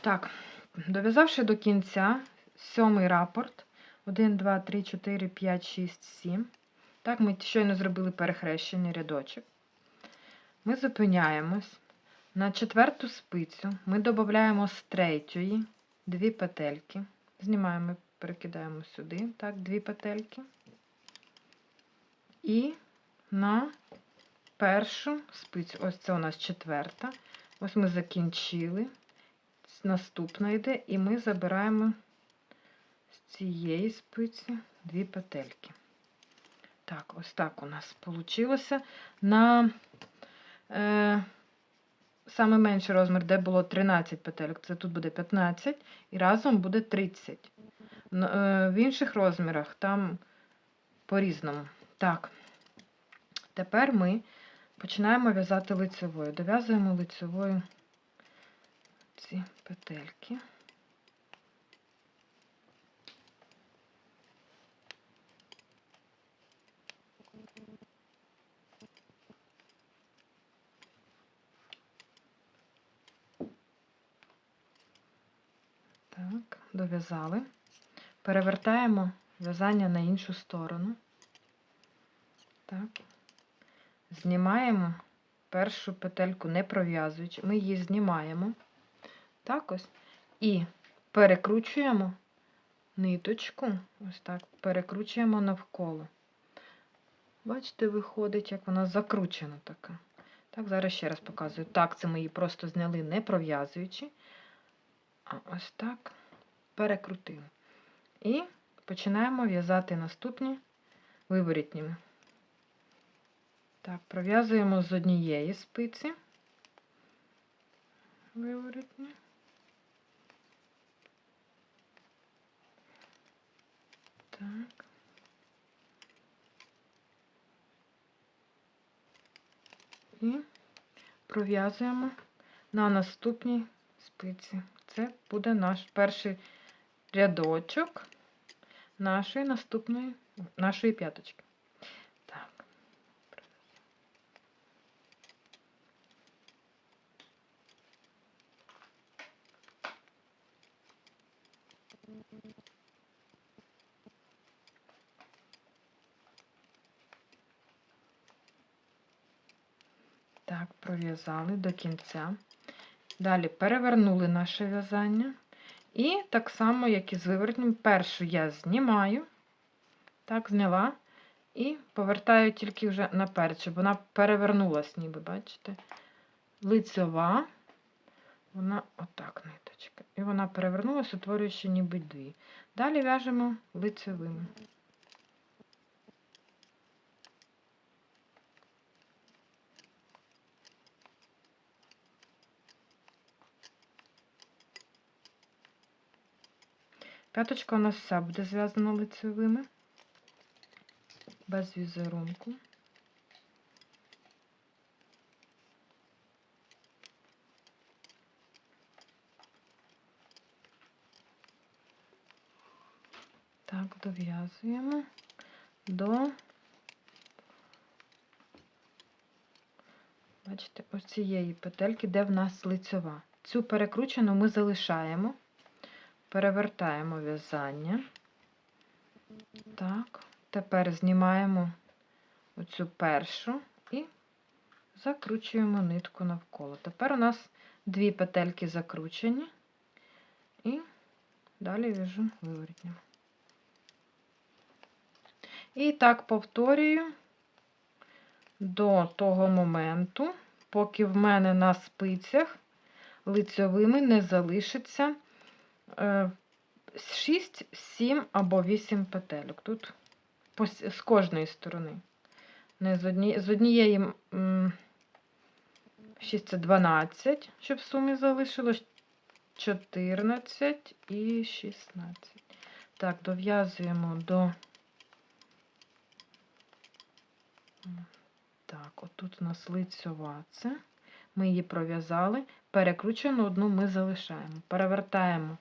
Так, дов'язавши до кінця сьомий рапорт. 1, 2, 3, 4, 5, 6, 7. Так, ми щойно зробили перехрещений рядочок. Ми зупиняємось. На четверту спицю ми додаємо з третьої дві петельки. Знімаємо, перекидаємо сюди, так, дві петельки. І на першу спицю, ось це у нас четверта. Ось ми закінчили. Наступна йде, і ми забираємо з цієї спиці дві петельки. Так, ось так у нас вийшло. На е, саме менший розмір, де було 13 петельок, це тут буде 15, і разом буде 30. Е, в інших розмірах там по-різному. Так, тепер ми починаємо в'язати лицевою. Дов'язуємо лицевою ці петельки. Так, дов'язали. Перевертаємо в'язання на іншу сторону. Так. Знімаємо першу петельку, не пров'язуючи. Ми її знімаємо. Так ось. І перекручуємо ниточку. Ось так, перекручуємо навколо. Бачите, виходить, як вона закручена така. Так, зараз ще раз показую. Так, це ми її просто зняли, не пров'язуючи. А ось так перекрутили. І починаємо в'язати наступні виворітніми. Так, пров'язуємо з однієї спиці. Виворітні. Так. І пров'язуємо на наступній спиці. Це буде наш перший рядочок нашої наступної, нашої п'яточки. Так. Так, пров'язали до кінця. Далі перевернули наше в'язання. І так само, як і з вивертнем, першу я знімаю, так, зняла, і повертаю тільки вже наперед, щоб вона перевернулась, ніби, бачите? Лицьова, вона отак ниточка. І вона перевернулась, утворюючи ніби дві. Далі в'яжемо лицевими. П'яточка у нас вся буде зв'язана лицевими, без візерунку. Так, дов'язуємо до, бачите, ось цієї петельки, де в нас лицева. Цю перекручену ми залишаємо. Перевертаємо в'язання. Так, тепер знімаємо оцю першу і закручуємо нитку навколо. Тепер у нас дві петельки закручені, і далі в'яжу виворітням. І так повторюю до того моменту, поки в мене на спицях лицьовими не залишиться 6, 7 або 8 петельок. Тут з кожної сторони. Не з, одні, з однієї 6 це 12, щоб в сумі залишилось 14 і 16. Так, дов'язуємо до. Так, отут у нас лицьова це. Ми її пров'язали, перекручену одну ми залишаємо. Перевертаємо